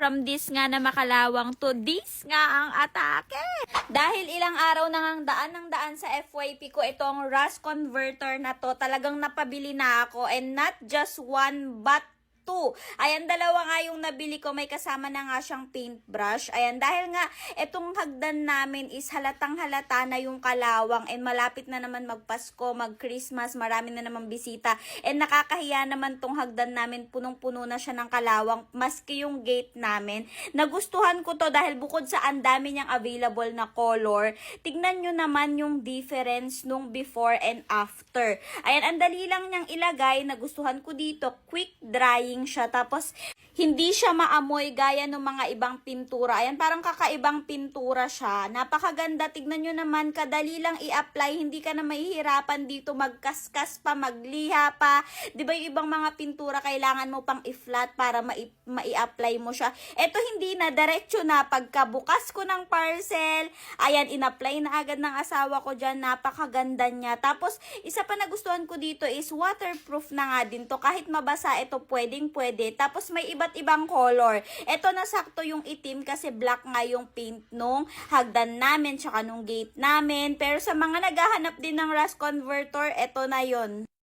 from this nga na makalawang to this nga ang atake. Dahil ilang araw nang ang daan ng daan sa FYP ko itong Rust Converter na to, talagang napabili na ako and not just one but. Ayan, dalawa nga yung nabili ko. May kasama na nga siyang paintbrush. Ayan, dahil nga itong hagdan namin is halatang halata na yung kalawang and malapit na naman magpasko, mag-Christmas, marami na naman bisita. And nakakahiya naman tong hagdan namin, punong-puno na siya ng kalawang, maski yung gate namin. Nagustuhan ko to dahil bukod sa ang dami niyang available na color, tignan nyo naman yung difference nung before and after. Ayan, ang dali lang niyang ilagay. Nagustuhan ko dito, quick drying siya. Tapos, hindi siya maamoy gaya ng mga ibang pintura. Ayan, parang kakaibang pintura siya. Napakaganda. Tignan nyo naman, kadali lang i-apply. Hindi ka na mahihirapan dito magkaskas pa, magliha pa. Di ba yung ibang mga pintura, kailangan mo pang i-flat para mai- mai-apply mo siya. Ito hindi na, diretso na. Pagkabukas ko ng parcel, ayan, in-apply na agad ng asawa ko dyan. Napakaganda niya. Tapos, isa pa nagustuhan ko dito is waterproof na nga din to. Kahit mabasa, ito pwedeng pwede. Tapos, may iba't ibang color. Ito na sakto yung itim kasi black nga yung paint nung hagdan namin tsaka nung gate namin. Pero sa mga naghahanap din ng rust converter, ito na yon